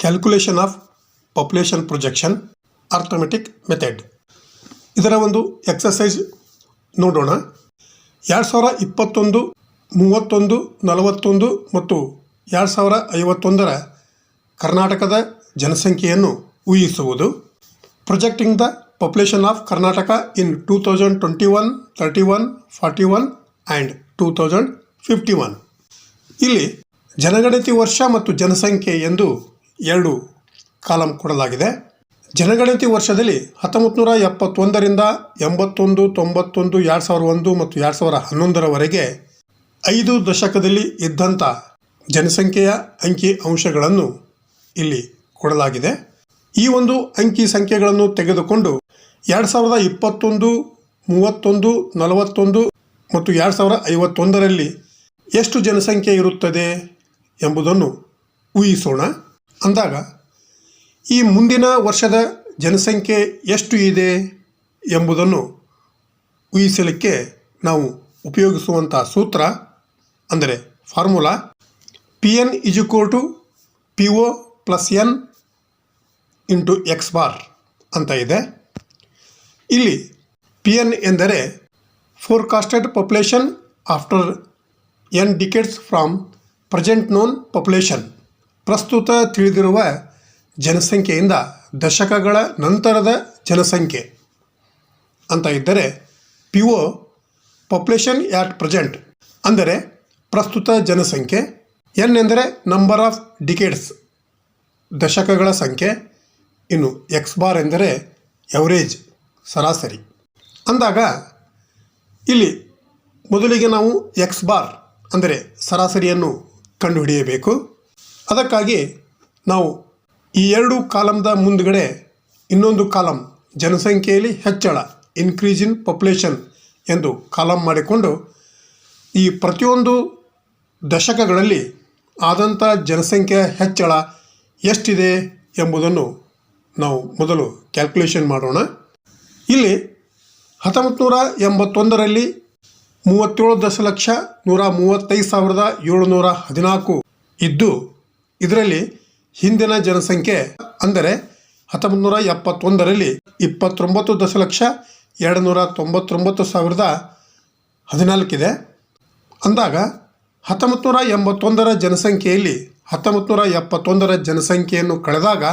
Calculation of population projection arithmetic method ಇದರ ಒಂದು exercise ನೋಡೋಣ. ಎರಡು ಸಾವಿರ ಇಪ್ಪತ್ತೊಂದು, ಮೂವತ್ತೊಂದು, ನಲವತ್ತೊಂದು ಮತ್ತು ಎರಡು ಸಾವಿರ ಐವತ್ತೊಂದರ ಕರ್ನಾಟಕದ ಜನಸಂಖ್ಯೆಯನ್ನು ಊಹಿಸುವುದು. Projecting the population of Karnataka in two thousand twenty one thirty one forty one and two thousand fifty one ಇಲ್ಲಿ ಜನಗಣತಿ ವರ್ಷ ಮತ್ತು ಜನಸಂಖ್ಯೆ ಎಂದು ಎರಡು ಕಾಲಂ ಕೊಡಲಾಗಿದೆ. ಜನಗಣತಿ ವರ್ಷದಲ್ಲಿ ಹತ್ತೊಂಬತ್ತು ನೂರ ಎಪ್ಪತ್ತೊಂದರಿಂದ ಎಂಬತ್ತೊಂದು, ತೊಂಬತ್ತೊಂದು, ಎರಡು ಸಾವಿರ ಒಂದು ಮತ್ತು ಎರಡು ಸಾವಿರ ಹನ್ನೊಂದರವರೆಗೆ ಐದು ದಶಕದಲ್ಲಿ ಇದ್ದಂಥ ಜನಸಂಖ್ಯೆಯ ಅಂಕಿ ಅಂಶಗಳನ್ನು ಇಲ್ಲಿ ಕೊಡಲಾಗಿದೆ. ಈ ಒಂದು ಅಂಕಿ ಸಂಖ್ಯೆಗಳನ್ನು ತೆಗೆದುಕೊಂಡು ಎರಡು ಸಾವಿರದ ಇಪ್ಪತ್ತೊಂದು, ಮೂವತ್ತೊಂದು, ನಲವತ್ತೊಂದು ಮತ್ತು ಎರಡು ಸಾವಿರ ಐವತ್ತೊಂದರಲ್ಲಿ ಎಷ್ಟು ಜನಸಂಖ್ಯೆ ಇರುತ್ತದೆ ಎಂಬುದನ್ನು ಊಹಿಸೋಣ. ಅಂದಾಗ ಈ ಮುಂದಿನ ವರ್ಷದ ಜನಸಂಖ್ಯೆ ಎಷ್ಟು ಇದೆ ಎಂಬುದನ್ನು ಊಹಿಸಲಿಕ್ಕೆ ನಾವು ಉಪಯೋಗಿಸುವಂಥ ಸೂತ್ರ, ಅಂದರೆ formula P N ಇಜುಕೋ to P O plus N into X bar ಅಂತ ಇದೆ. ಇಲ್ಲಿ ಪಿ ಎನ್ ಎಂದರೆ forecasted population after N decades from present known population ಪ್ರಸ್ತುತ ತಿಳಿದಿರುವ ಜನಸಂಖ್ಯೆಯಿಂದ ದಶಕಗಳ ನಂತರದ ಜನಸಂಖ್ಯೆ ಅಂತ ಇದ್ದರೆ P O population at present ಅಂದರೆ ಪ್ರಸ್ತುತ ಜನಸಂಖ್ಯೆ, ಎನ್ ಎಂದರೆ ನಂಬರ್ ಆಫ್ ಡಿಕೇಡ್ಸ್ ದಶಕಗಳ ಸಂಖ್ಯೆ, ಇನ್ನು ಎಕ್ಸ್ ಬಾರ್ ಎಂದರೆ ಎವರೇಜ್ ಸರಾಸರಿ. ಅಂದಾಗ ಇಲ್ಲಿ ಮೊದಲಿಗೆ ನಾವು ಎಕ್ಸ್ ಬಾರ್ ಅಂದರೆ ಸರಾಸರಿಯನ್ನು ಕಂಡುಹಿಡಿಯಬೇಕು. ಅದಕ್ಕಾಗಿ ನಾವು ಈ ಎರಡು ಕಾಲಮ್ದ ಮುಂದುಗಡೆ ಇನ್ನೊಂದು ಕಾಲಮ್ ಜನಸಂಖ್ಯೆಯಲ್ಲಿ ಹೆಚ್ಚಳ ಇನ್ಕ್ರೀಸ್ ಇನ್ ಪಾಪ್ಯುಲೇಷನ್ ಎಂದು ಕಾಲಮ್ ಮಾಡಿಕೊಂಡು ಈ ಪ್ರತಿಯೊಂದು ದಶಕಗಳಲ್ಲಿ ಆದಂಥ ಜನಸಂಖ್ಯೆಯ ಹೆಚ್ಚಳ ಎಷ್ಟಿದೆ ಎಂಬುದನ್ನು ನಾವು ಮೊದಲು ಕ್ಯಾಲ್ಕುಲೇಷನ್ ಮಾಡೋಣ. ಇಲ್ಲಿ ಹತ್ತೊಂಬತ್ತು ನೂರ ಎಂಬತ್ತೊಂದರಲ್ಲಿ ಮೂವತ್ತೇಳು ದಶಲಕ್ಷ ನೂರ ಮೂವತ್ತೈದು ಸಾವಿರದ ಏಳುನೂರ ಹದಿನಾಲ್ಕು ಇದ್ದು ಇದರಲ್ಲಿ ಹಿಂದಿನ ಜನಸಂಖ್ಯೆ ಅಂದರೆ ಹತ್ತೊಂಬತ್ತು ನೂರ ಎಪ್ಪತ್ತೊಂದರಲ್ಲಿ ಇಪ್ಪತ್ತೊಂಬತ್ತು ದಶಲಕ್ಷ ಎರಡು ನೂರ ತೊಂಬತ್ತೊಂಬತ್ತು ಸಾವಿರದ ಹದಿನಾಲ್ಕಿದೆ. ಅಂದಾಗ ಹತ್ತೊಂಬತ್ತು ನೂರ ಎಂಬತ್ತೊಂದರ ಜನಸಂಖ್ಯೆಯಲ್ಲಿ ಹತ್ತೊಂಬತ್ತು ನೂರ ಎಪ್ಪತ್ತೊಂದರ ಜನಸಂಖ್ಯೆಯನ್ನು ಕಳೆದಾಗ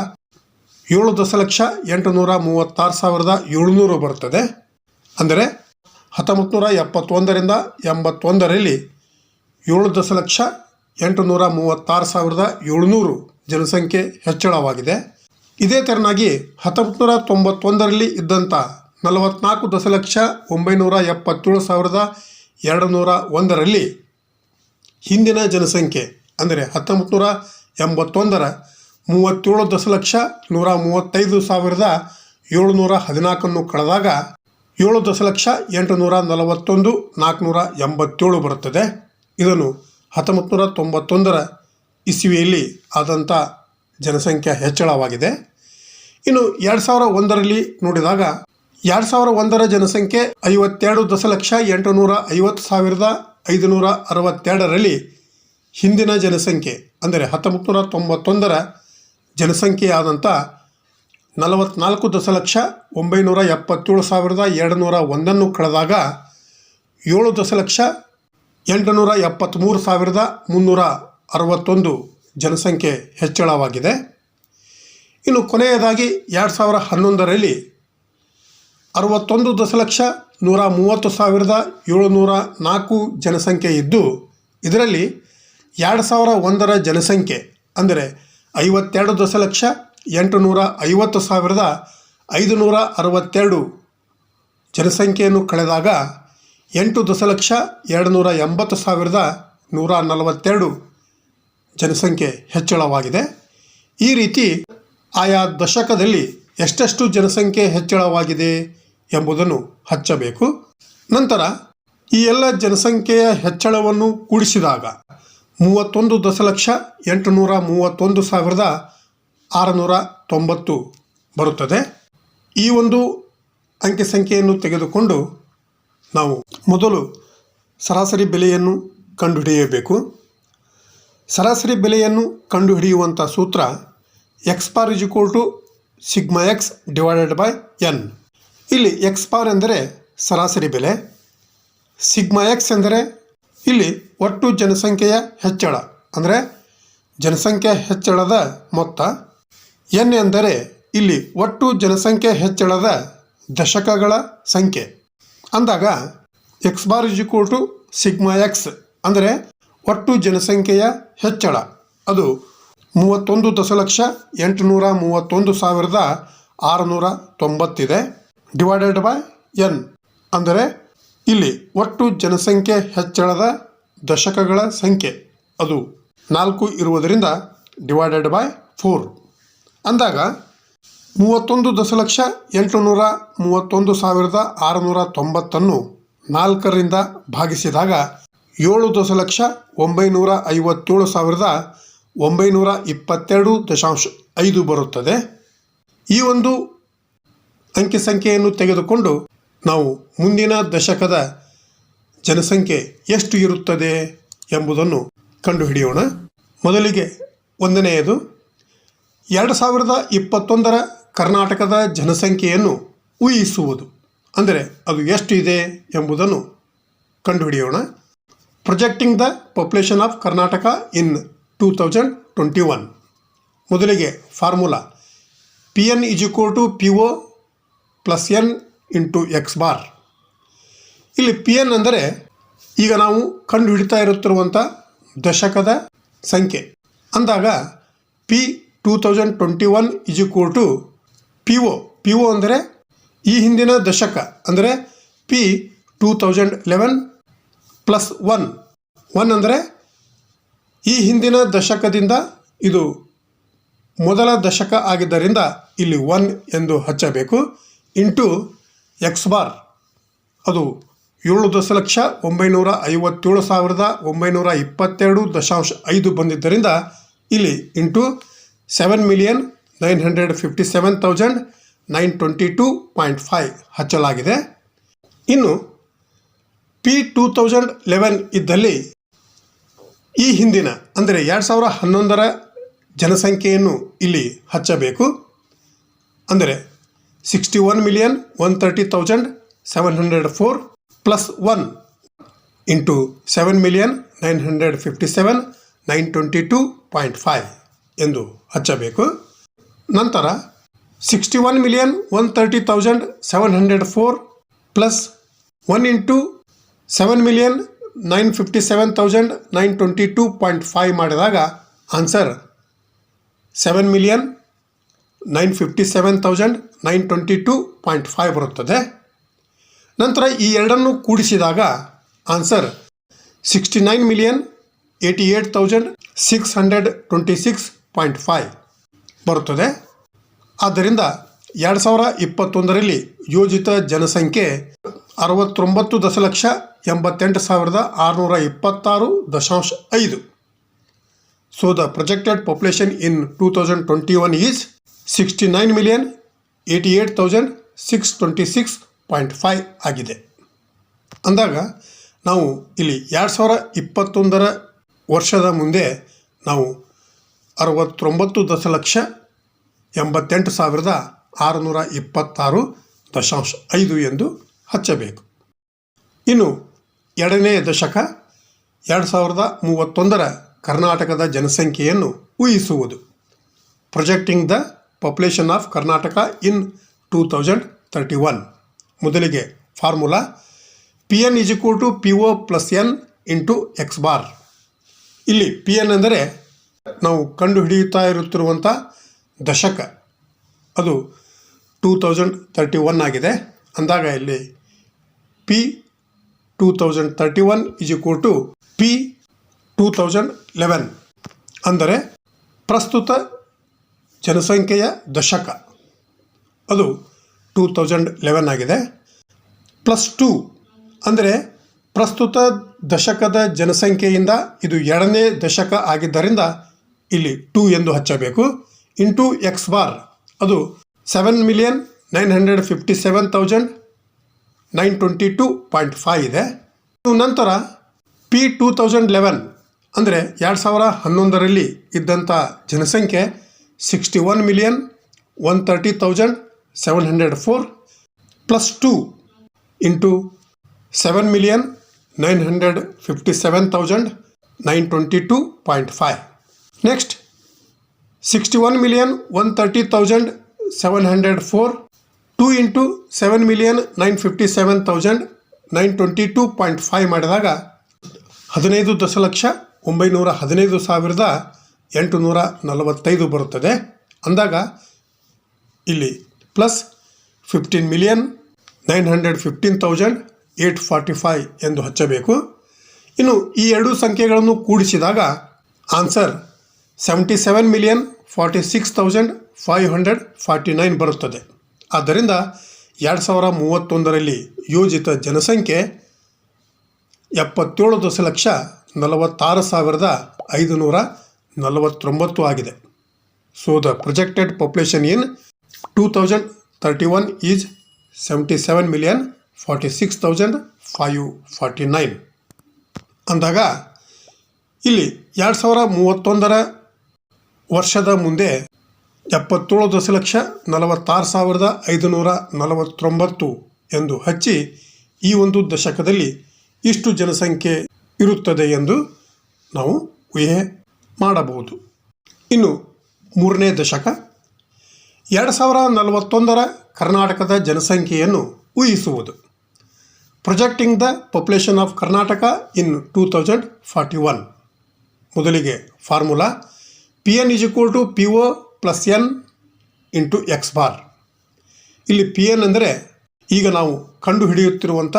ಏಳು ದಶಲಕ್ಷ ಎಂಟು ನೂರ ಮೂವತ್ತಾರು ಸಾವಿರದ ಏಳುನೂರು ಬರುತ್ತದೆ. ಅಂದರೆ ಹತ್ತೊಂಬತ್ತು ನೂರ ಎಪ್ಪತ್ತೊಂದರಿಂದ ಎಂಬತ್ತೊಂದರಲ್ಲಿ ಏಳು ದಶಲಕ್ಷ ಎಂಟು ನೂರ ಮೂವತ್ತಾರು ಸಾವಿರದ ಏಳುನೂರು ಜನಸಂಖ್ಯೆ ಹೆಚ್ಚಳವಾಗಿದೆ. ಇದೇ ತೆರನಾಗಿ ಹತ್ತೊಂಬತ್ತು ನೂರ ತೊಂಬತ್ತೊಂದರಲ್ಲಿ ಇದ್ದಂಥ ನಲವತ್ನಾಲ್ಕು ದಶಲಕ್ಷ ಒಂಬೈನೂರ ಎಪ್ಪತ್ತೇಳು ಸಾವಿರದ ಎರಡು ನೂರ ಒಂದರಲ್ಲಿ ಹಿಂದಿನ ಜನಸಂಖ್ಯೆ, ಅಂದರೆ ಹತ್ತೊಂಬತ್ತು ನೂರ ಎಂಬತ್ತೊಂದರ ಮೂವತ್ತೇಳು ದಶಲಕ್ಷ ನೂರ ಮೂವತ್ತೈದು ಸಾವಿರದ ಏಳುನೂರ ಹದಿನಾಲ್ಕನ್ನು ಕಳೆದಾಗ ಏಳು ದಶಲಕ್ಷ ಎಂಟುನೂರ ನಲವತ್ತೊಂದು ನಾಲ್ಕುನೂರ ಎಂಬತ್ತೇಳು ಬರುತ್ತದೆ. ಇದನ್ನು ಹತ್ತೊಂಬತ್ತು ನೂರ ತೊಂಬತ್ತೊಂದರ ಇಸ್ವಿಯಲ್ಲಿ ಆದಂಥ ಜನಸಂಖ್ಯಾ ಹೆಚ್ಚಳವಾಗಿದೆ. ಇನ್ನು ಎರಡು ಸಾವಿರ ಒಂದರಲ್ಲಿ ನೋಡಿದಾಗ ಎರಡು ಸಾವಿರ ಒಂದರ ಜನಸಂಖ್ಯೆ ಐವತ್ತೆರಡು ದಶಲಕ್ಷ ಎಂಟು ನೂರ ಐವತ್ತು ಸಾವಿರದ ಐದುನೂರ ಅರವತ್ತೆರಡರಲ್ಲಿ ಹಿಂದಿನ ಜನಸಂಖ್ಯೆ, ಅಂದರೆ ಹತ್ತೊಂಬತ್ತು ನೂರ ತೊಂಬತ್ತೊಂದರ ಜನಸಂಖ್ಯೆಯಾದಂಥ ನಲವತ್ನಾಲ್ಕು ದಶಲಕ್ಷ ಒಂಬೈನೂರ ಎಪ್ಪತ್ತೇಳು ಸಾವಿರದ ಎರಡು ನೂರ ಒಂದನ್ನು ಕಳೆದಾಗ ಏಳು ದಶಲಕ್ಷ ಎಂಟುನೂರ ಎಪ್ಪತ್ತ್ಮೂರು ಸಾವಿರದ ಮುನ್ನೂರ ಅರವತ್ತೊಂದು ಜನಸಂಖ್ಯೆ ಹೆಚ್ಚಳವಾಗಿದೆ. ಇನ್ನು ಕೊನೆಯದಾಗಿ ಎರಡು ಸಾವಿರ ಹನ್ನೊಂದರಲ್ಲಿ ಅರವತ್ತೊಂದು ದಶಲಕ್ಷ ನೂರ ಮೂವತ್ತು ಸಾವಿರದ ಏಳುನೂರ ನಾಲ್ಕು ಜನಸಂಖ್ಯೆ ಇದ್ದು, ಇದರಲ್ಲಿ ಎರಡು ಸಾವಿರ ಒಂದರ ಜನಸಂಖ್ಯೆ ಅಂದರೆ ಐವತ್ತೆರಡು ದಶಲಕ್ಷ ಎಂಟು ನೂರ ಐವತ್ತು ಸಾವಿರದ ಐದುನೂರ ಅರವತ್ತೆರಡು ಜನಸಂಖ್ಯೆಯನ್ನು ಕಳೆದಾಗ ಎಂಟು ದಶಲಕ್ಷ ಎರಡು ನೂರ ಎಂಬತ್ತು ಸಾವಿರದ ನೂರ ನಲವತ್ತೆರಡು ಜನಸಂಖ್ಯೆ ಹೆಚ್ಚಳವಾಗಿದೆ. ಈ ರೀತಿ ಆಯಾ ದಶಕದಲ್ಲಿ ಎಷ್ಟೆಷ್ಟು ಜನಸಂಖ್ಯೆ ಹೆಚ್ಚಳವಾಗಿದೆ ಎಂಬುದನ್ನು ಹಚ್ಚಬೇಕು. ನಂತರ ಈ ಎಲ್ಲ ಜನಸಂಖ್ಯೆಯ ಹೆಚ್ಚಳವನ್ನು ಕೂಡಿಸಿದಾಗ ಮೂವತ್ತೊಂದು ದಶಲಕ್ಷ ಎಂಟುನೂರ ಮೂವತ್ತೊಂದು ಸಾವಿರದ ಆರುನೂರ ತೊಂಬತ್ತು ಬರುತ್ತದೆ. ಈ ಒಂದು ಅಂಕಿ ಸಂಖ್ಯೆಯನ್ನು ತೆಗೆದುಕೊಂಡು ನಾವು ಮೊದಲು ಸರಾಸರಿ ಬೆಲೆಯನ್ನು ಕಂಡುಹಿಡಿಯಬೇಕು. ಸರಾಸರಿ ಬೆಲೆಯನ್ನು ಕಂಡುಹಿಡಿಯುವಂಥ ಸೂತ್ರ X bar is equal to sigma X divided by N ಇಲ್ಲಿ ಎಕ್ಸ್ ಪಾರ್ ಎಂದರೆ ಸರಾಸರಿ ಬೆಲೆ ಸಿಗ್ಮಾ ಎಕ್ಸ್ ಎಂದರೆ ಇಲ್ಲಿ ಒಟ್ಟು ಜನಸಂಖ್ಯೆಯ ಹೆಚ್ಚಳ, ಅಂದರೆ ಜನಸಂಖ್ಯೆ ಹೆಚ್ಚಳದ ಮೊತ್ತ. ಎನ್ ಎಂದರೆ ಇಲ್ಲಿ ಒಟ್ಟು ಜನಸಂಖ್ಯೆ ಹೆಚ್ಚಳದ ದಶಕಗಳ ಸಂಖ್ಯೆ. ಅಂದಾಗ X bar is equal to sigma X ಅಂದರೆ ಒಟ್ಟು ಜನಸಂಖ್ಯೆಯ ಹೆಚ್ಚಳ. ಅದು ಮೂವತ್ತೊಂದು ದಶಲಕ್ಷ ಎಂಟುನೂರ ಮೂವತ್ತೊಂದು ಸಾವಿರದ ಆರುನೂರ ತೊಂಬತ್ತಿದೆ. ಡಿವೈಡೆಡ್ ಬೈ ಎನ್ ಅಂದರೆ ಇಲ್ಲಿ ಒಟ್ಟು ಜನಸಂಖ್ಯೆ ಹೆಚ್ಚಳದ ದಶಕಗಳ ಸಂಖ್ಯೆ. ಅದು ನಾಲ್ಕು ಇರುವುದರಿಂದ ಡಿವೈಡೆಡ್ ಬೈ ಫೋರ್. ಅಂದಾಗ ಮೂವತ್ತೊಂದು ದಶಲಕ್ಷ ಎಂಟುನೂರ ಮೂವತ್ತೊಂದು ಸಾವಿರದ ಆರುನೂರ ತೊಂಬತ್ತನ್ನು ನಾಲ್ಕರಿಂದ ಭಾಗಿಸಿದಾಗ ಏಳು ದಶಲಕ್ಷ ಒಂಬೈನೂರ ಐವತ್ತೇಳು ಸಾವಿರದ ಒಂಬೈನೂರ ಇಪ್ಪತ್ತೆರಡು ದಶಾಂಶ ಐದು ಬರುತ್ತದೆ. ಈ ಒಂದು ಅಂಕಿ ಸಂಖ್ಯೆಯನ್ನು ತೆಗೆದುಕೊಂಡು ನಾವು ಮುಂದಿನ ದಶಕದ ಜನಸಂಖ್ಯೆ ಎಷ್ಟು ಇರುತ್ತದೆ ಎಂಬುದನ್ನು ಕಂಡುಹಿಡಿಯೋಣ. ಮೊದಲಿಗೆ ಒಂದನೆಯದು, ಎರಡು ಸಾವಿರದ ಇಪ್ಪತ್ತೊಂದರ ಕರ್ನಾಟಕದ ಜನಸಂಖ್ಯೆಯನ್ನು ಊಹಿಸುವುದು. ಅಂದರೆ ಅದು ಎಷ್ಟು ಇದೆ ಎಂಬುದನ್ನು ಕಂಡುಹಿಡಿಯೋಣ. Projecting the population of Karnataka in two thousand twenty one ಮೊದಲಿಗೆ formula P N is equal to P O plus N into X bar ಇಲ್ಲಿ ಪಿ ಎನ್ ಅಂದರೆ ಈಗ ನಾವು ಕಂಡು ಹಿಡಿತಾ ಇರುತ್ತಿರುವಂಥ ದಶಕದ ಸಂಖ್ಯೆ. ಅಂದಾಗ P two thousand twenty one is equal to P O P O ಅಂದರೆ ಈ ಹಿಂದಿನ ದಶಕ. ಅಂದರೆ P two thousand eleven plus one one ಅಂದರೆ ಈ ಹಿಂದಿನ ದಶಕದಿಂದ ಇದು ಮೊದಲ ದಶಕ ಆಗಿದ್ದರಿಂದ ಇಲ್ಲಿ ಒನ್ ಎಂದು ಹಚ್ಚಬೇಕು. ಇಂಟು ಎಕ್ಸ್ ಬಾರ್ ಅದು ಏಳು ದಶಲಕ್ಷ ಒಂಬೈನೂರ ಐವತ್ತೇಳು ಸಾವಿರದ ಒಂಬೈನೂರ ಇಪ್ಪತ್ತೆರಡು ದಶಾಂಶ ಐದು ಬಂದಿದ್ದರಿಂದ ಇಲ್ಲಿ into seven million nine hundred fifty seven thousand nine twenty two point five ಹಚ್ಚಲಾಗಿದೆ. ಇನ್ನು ಪಿ ಟೂ ತೌಸಂಡ್ ಲೆವೆನ್ ಇದ್ದಲ್ಲಿ ಈ ಹಿಂದಿನ, ಅಂದರೆ ಎರಡು ಸಾವಿರ ಹನ್ನೊಂದರ ಜನಸಂಖ್ಯೆಯನ್ನು ಇಲ್ಲಿ ಹಚ್ಚಬೇಕು. ಅಂದರೆ sixty one million one thirty thousand seven hundred four plus one into seven million nine hundred fifty seven nine twenty two point five ಎಂದು ಹಚ್ಚಬೇಕು. ನಂತರ sixty one million one thirty thousand seven hundred four plus one into seven million nine fifty seven thousand nine twenty two point five ಮಾಡಿದಾಗ answer seven million nine fifty seven thousand nine twenty two point five ಬರುತ್ತದೆ. ನಂತರ ಈ ಎರಡನ್ನು ಕೂಡಿಸಿದಾಗ answer sixty nine million eighty eight thousand six hundred twenty six point five ಬರುತ್ತದೆ. ಆದ್ದರಿಂದ ಎರಡು ಸಾವಿರ ಇಪ್ಪತ್ತೊಂದರಲ್ಲಿ ಯೋಜಿತ ಜನಸಂಖ್ಯೆ ಅರವತ್ತೊಂಬತ್ತು ದಶಲಕ್ಷ ಎಂಬತ್ತೆಂಟು ಸಾವಿರದ ಆರುನೂರ ಇಪ್ಪತ್ತಾರು ದಶಾಂಶ ಐದು. So the projected population in two thousand twenty one is sixty nine million eighty eight thousand six twenty six point five ಆಗಿದೆ. ಅಂದಾಗ ನಾವು ಇಲ್ಲಿ ಎರಡು ಸಾವಿರ ಇಪ್ಪತ್ತೊಂದರ ವರ್ಷದ ಮುಂದೆ ನಾವು ಅರವತ್ತೊಂಬತ್ತು ದಶಲಕ್ಷ ಎಂಬತ್ತೆಂಟು ಸಾವಿರದ ಆರುನೂರ ಇಪ್ಪತ್ತಾರು ದಶಾಂಶ ಐದು ಎಂದು ಹಚ್ಚಬೇಕು. ಇನ್ನು ಎರಡನೇ ದಶಕ, ಎರಡು ಸಾವಿರದ ಮೂವತ್ತೊಂದರ ಕರ್ನಾಟಕದ ಜನಸಂಖ್ಯೆಯನ್ನು ಊಹಿಸುವುದು. Projecting the population of Karnataka in two thousand thirty one ಮೊದಲಿಗೆ formula P N is equal to P O plus N into X bar ಇಲ್ಲಿ ಪಿ ಎನ್ ಅಂದರೆ ನಾವು ಕಂಡುಹಿಡಿಯುತ್ತಾ ಇರುತ್ತಿರುವಂಥ ದಶಕ. ಅದು ಟೂ ತೌಸಂಡ್ ತರ್ಟಿ ಒನ್ ಆಗಿದೆ. ಅಂದಾಗ ಇಲ್ಲಿ P two thousand thirty one is equal to P two thousand eleven ಅಂದರೆ ಪ್ರಸ್ತುತ ಜನಸಂಖ್ಯೆಯ ದಶಕ. ಅದು ಟೂ ತೌಸಂಡ್ ಲೆವೆನ್ ಆಗಿದೆ. ಪ್ಲಸ್ ಟೂ ಅಂದರೆ ಪ್ರಸ್ತುತ ದಶಕದ ಜನಸಂಖ್ಯೆಯಿಂದ ಇದು ಎರಡನೇ ದಶಕ ಆಗಿದ್ದರಿಂದ ಇಲ್ಲಿ ಟೂ ಎಂದು ಹಚ್ಚಬೇಕು. Into X bar. ಅದು seven million nine hundred fifty seven thousand nine twenty two point five ಇದೆ. ನಂತರ ಪಿ ಟೂ ತೌಸಂಡ್ ಲೆವೆನ್ ಅಂದರೆ ಎರಡು ಸಾವಿರ ಹನ್ನೊಂದರಲ್ಲಿ ಇದ್ದಂಥ ಜನಸಂಖ್ಯೆ sixty one million one thirty thousand seven hundred four plus two into seven million nine hundred fifty seven thousand nine twenty two point five. Next sixty one million one thirty thousand seven hundred four two into seven million nine fifty seven thousand nine twenty two point five ಮಾಡಿದಾಗ ಹದಿನೈದು ದಶಲಕ್ಷ ಒಂಬೈನೂರ ಹದಿನೈದು ಸಾವಿರದ ಎಂಟುನೂರ ನಲವತ್ತೈದು ಬರುತ್ತದೆ. ಅಂದಾಗ ಇಲ್ಲಿ plus fifteen million nine hundred fifteen thousand eight forty five ಎಂದು ಹಚ್ಚಬೇಕು. ಇನ್ನು ಈ ಎರಡೂ ಸಂಖ್ಯೆಗಳನ್ನು ಕೂಡಿಸಿದಾಗ answer seventy million forty six thousand five hundred forty nine ಬರುತ್ತದೆ. ಆದ್ದರಿಂದ ಎರಡು ಸಾವಿರ ಮೂವತ್ತೊಂದರಲ್ಲಿ ಯೋಜಿತ ಜನಸಂಖ್ಯೆ ಎಪ್ಪತ್ತೇಳು ದಶಲಕ್ಷ ನಲವತ್ತಾರು ಸಾವಿರದ ಐದುನೂರ ನಲವತ್ತೊಂಬತ್ತು ಆಗಿದೆ. So the projected population in two thousand thirty one is seventy seven million forty six thousand five forty nine ಅಂದಾಗ, ಇಲ್ಲಿ ಎರಡು ಸಾವಿರ ಮೂವತ್ತೊಂದರ ವರ್ಷದ ಮುಂದೆ ಎಪ್ಪತ್ತೇಳು ದಶಲಕ್ಷ ನಲವತ್ತಾರು ಸಾವಿರದ ಐದುನೂರ ನಲವತ್ತೊಂಬತ್ತು ಎಂದು ಹಚ್ಚಿ ಈ ಒಂದು ದಶಕದಲ್ಲಿ ಇಷ್ಟು ಜನಸಂಖ್ಯೆ ಇರುತ್ತದೆ ಎಂದು ನಾವು ಊಹೆ ಮಾಡಬಹುದು. ಇನ್ನು ಮೂರನೇ ದಶಕ. ಎರಡು ಸಾವಿರ ನಲವತ್ತೊಂದರ ಕರ್ನಾಟಕದ ಜನಸಂಖ್ಯೆಯನ್ನು ಊಹಿಸುವುದು. Projecting the population of Karnataka in two thousand forty one ಮೊದಲಿಗೆ formula P N is equal to P O plus N into X bar ಇಲ್ಲಿ ಪಿ ಎನ್ ಅಂದರೆ ಈಗ ನಾವು ಕಂಡುಹಿಡಿಯುತ್ತಿರುವಂಥ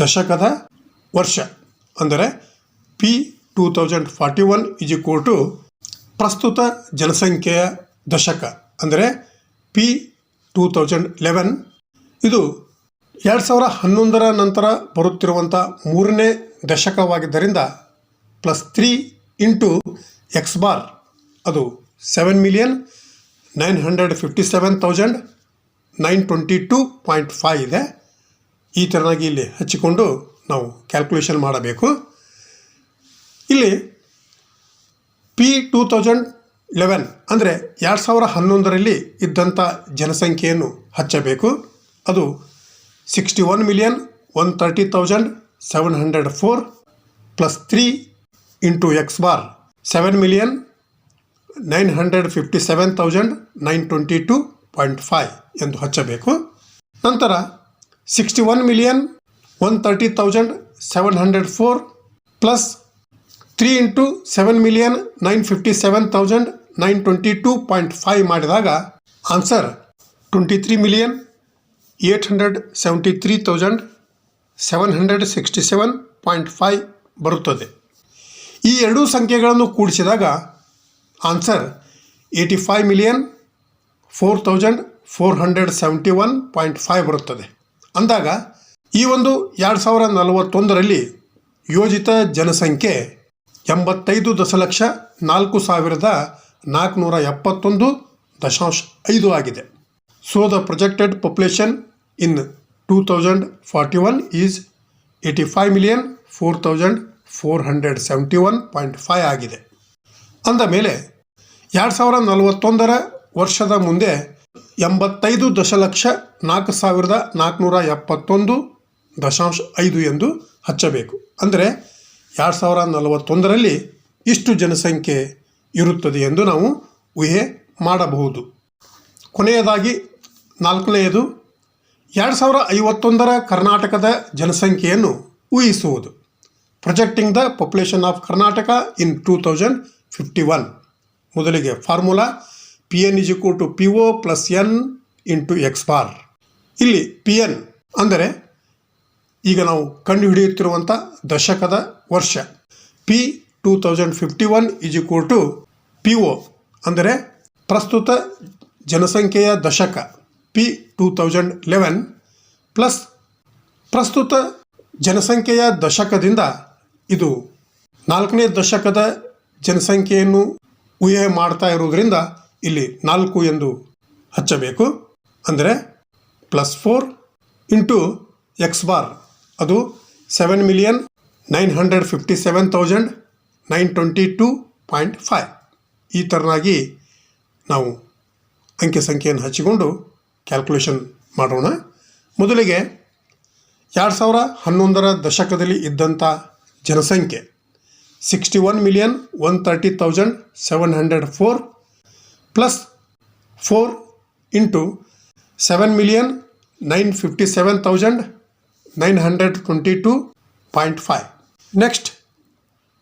ದಶಕದ ವರ್ಷ. ಅಂದರೆ P two thousand forty one is equal to ಪ್ರಸ್ತುತ ಜನಸಂಖ್ಯೆಯ ದಶಕ. ಅಂದರೆ ಪಿ ಟೂ ತೌಸಂಡ್ ಲೆವೆನ್ ಇದು ಎರಡು ಸಾವಿರ ಹನ್ನೊಂದರ ನಂತರ ಬರುತ್ತಿರುವಂಥ ಮೂರನೇ ದಶಕವಾಗಿದ್ದರಿಂದ plus three into X bar ಅದು seven million nine hundred fifty seven thousand nine twenty two point five ಇದೆ. ಈ ಥರನಾಗಿ ಇಲ್ಲಿ ಹಚ್ಚಿಕೊಂಡು ನಾವು ಕ್ಯಾಲ್ಕುಲೇಷನ್ ಮಾಡಬೇಕು. ಇಲ್ಲಿ ಪಿ ಟೂ ತೌಸಂಡ್ ಲೆವೆನ್ ಅಂದರೆ ಎರಡು ಸಾವಿರ ಹನ್ನೊಂದರಲ್ಲಿ ಇದ್ದಂಥ ಜನಸಂಖ್ಯೆಯನ್ನು ಹಚ್ಚಬೇಕು. ಅದು sixty one million one thirty thousand seven hundred four plus three into X bar seven million nine hundred fifty seven thousand nine twenty two point five ಎಂದು ಹಚ್ಚಬೇಕು. ನಂತರ sixty one million one thirty thousand seven hundred four plus three into seven million nine fifty seven thousand nine twenty two point five ಮಾಡಿದಾಗ answer twenty three million eight hundred seventy three thousand seven hundred sixty seven point five ಬರುತ್ತದೆ. ಈ ಎರಡೂ ಸಂಖ್ಯೆಗಳನ್ನು ಕೂಡಿಸಿದಾಗ answer eighty five million four thousand four hundred seventy one point five ಬರುತ್ತದೆ. ಅಂದಾಗ, ಈ ಒಂದು ಎರಡು ಸಾವಿರ ನಲವತ್ತೊಂದರಲ್ಲಿ ಯೋಜಿತ ಜನಸಂಖ್ಯೆ ಎಂಬತ್ತೈದು ದಶಲಕ್ಷ ನಾಲ್ಕು ಸಾವಿರದ ನಾಲ್ಕುನೂರ ಎಪ್ಪತ್ತೊಂದು ದಶಾಂಶ ಐದು ಆಗಿದೆ. So the projected population in two thousand forty one is eighty five million four thousand four hundred seventy one point five ಆಗಿದೆ. ಅಂದ ಮೇಲೆ ಎರಡು ಸಾವಿರ ನಲವತ್ತೊಂದರ ವರ್ಷದ ಮುಂದೆ ಎಂಬತ್ತೈದು ದಶಲಕ್ಷ ನಾಲ್ಕು ಸಾವಿರದ ನಾಲ್ಕುನೂರ ಎಪ್ಪತ್ತೊಂದು ದಶಾಂಶ ಐದು ಎಂದು ಹಚ್ಚಬೇಕು. ಅಂದರೆ ಎರಡು ಸಾವಿರ ನಲವತ್ತೊಂದರಲ್ಲಿ ಇಷ್ಟು ಜನಸಂಖ್ಯೆ ಇರುತ್ತದೆ ಎಂದು ನಾವು ಊಹೆ ಮಾಡಬಹುದು. ಕೊನೆಯದಾಗಿ ನಾಲ್ಕನೆಯದು, ಎರಡು ಸಾವಿರ ಐವತ್ತೊಂದರ ಕರ್ನಾಟಕದ ಜನಸಂಖ್ಯೆಯನ್ನು ಊಹಿಸುವುದು. Projecting the population of Karnataka in two thousand fifty one ಮೊದಲಿಗೆ formula P N is equal to P O plus N into X bar ಇಲ್ಲಿ ಪಿ ಎನ್ ಅಂದರೆ ಈಗ ನಾವು ಕಂಡುಹಿಡಿಯುತ್ತಿರುವಂಥ ದಶಕದ ವರ್ಷ. P two thousand fifty one is equal to P O ಅಂದರೆ ಪ್ರಸ್ತುತ ಜನಸಂಖ್ಯೆಯ ದಶಕ. P two thousand eleven plus ಪ್ರಸ್ತುತ ಜನಸಂಖ್ಯೆಯ ದಶಕದಿಂದ ಇದು ನಾಲ್ಕನೇ ದಶಕದ ಜನಸಂಖ್ಯೆಯನ್ನು ಊಹೆ ಮಾಡ್ತಾ ಇರುವುದರಿಂದ ಇಲ್ಲಿ ನಾಲ್ಕು ಎಂದು ಹಚ್ಚಬೇಕು. ಅಂದರೆ plus four into X bar ಅದು seven million nine hundred fifty seven thousand nine twenty two point five ಈ ಥರನಾಗಿ ನಾವು ಅಂಕೆ ಸಂಖ್ಯೆಯನ್ನು ಹಚ್ಚಿಕೊಂಡು ಕ್ಯಾಲ್ಕುಲೇಷನ್ ಮಾಡೋಣ. ಮೊದಲಿಗೆ ಎರಡು ಸಾವಿರ ಹನ್ನೊಂದರ ದಶಕದಲ್ಲಿ ಇದ್ದಂಥ ಜನಸಂಖ್ಯೆ. Sixty one million one thirty thousand seven hundred four plus four into seven million nine fifty seven thousand nine hundred twenty two point five next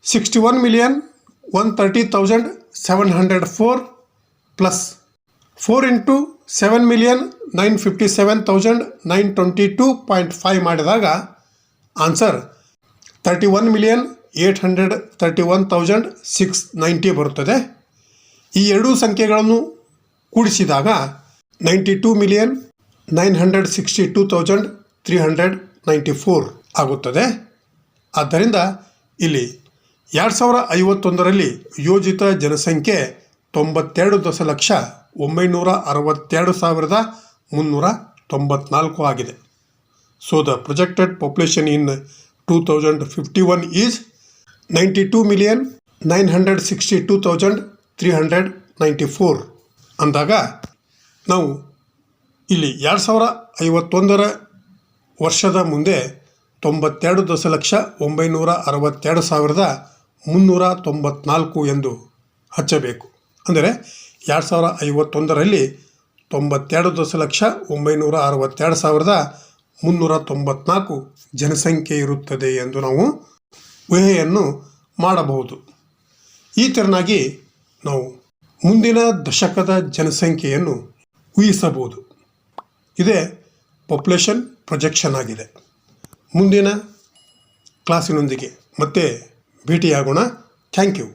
sixty one million one thirty thousand seven hundred four plus four into seven million nine fifty seven thousand nine twenty two point five ಮಾಡಿದಾಗ answer thirty one million eight hundred thirty one thousand six ninety ಬರುತ್ತದೆ. ಈ ಎರಡೂ ಸಂಖ್ಯೆಗಳನ್ನು ಕೂಡಿಸಿದಾಗ ninety two million nine hundred sixty two thousand three hundred ninety four ಆಗುತ್ತದೆ. ಆದ್ದರಿಂದ ಇಲ್ಲಿ ಎರಡು ಸಾವಿರ ಐವತ್ತೊಂದರಲ್ಲಿ ಯೋಜಿತ ಜನಸಂಖ್ಯೆ ತೊಂಬತ್ತೆರಡು ದಶಲಕ್ಷ ಒಂಬೈನೂರ ಅರವತ್ತೆರಡು ಸಾವಿರದ ಮುನ್ನೂರ ತೊಂಬತ್ನಾಲ್ಕು ಆಗಿದೆ. So the projected population in two thousand fifty one is ninety two million nine hundred sixty two thousand three hundred ninety four ಅಂದಾಗ ನಾವು ಇಲ್ಲಿ ಎರಡು ಸಾವಿರ ಐವತ್ತೊಂದರ ವರ್ಷದ ಮುಂದೆ ತೊಂಬತ್ತೆರಡು ದಶಲಕ್ಷ ಒಂಬೈನೂರ ಅರವತ್ತೆರಡು ಸಾವಿರದ ಮುನ್ನೂರ ತೊಂಬತ್ನಾಲ್ಕು ಎಂದು ಹಚ್ಚಬೇಕು. ಅಂದರೆ ಎರಡು ಸಾವಿರ ಐವತ್ತೊಂದರಲ್ಲಿ ತೊಂಬತ್ತೆರಡು ದಶಲಕ್ಷ ಒಂಬೈನೂರ ಅರವತ್ತೆರಡು ಸಾವಿರದ ಮುನ್ನೂರ ತೊಂಬತ್ನಾಲ್ಕು ಜನಸಂಖ್ಯೆ ಇರುತ್ತದೆ ಎಂದು ನಾವು ಊಹೆಯನ್ನು ಮಾಡಬಹುದು. ಈ ತೆರನಾಗಿ ನಾವು ಮುಂದಿನ ದಶಕದ ಜನಸಂಖ್ಯೆಯನ್ನು ಊಹಿಸಬಹುದು. ಇದೇ ಪಾಪ್ಯುಲೇಷನ್ ಪ್ರೊಜೆಕ್ಷನ್ ಆಗಿದೆ. ಮುಂದಿನ ಕ್ಲಾಸಿನೊಂದಿಗೆ ಮತ್ತೆ ಭೇಟಿಯಾಗೋಣ. Thank you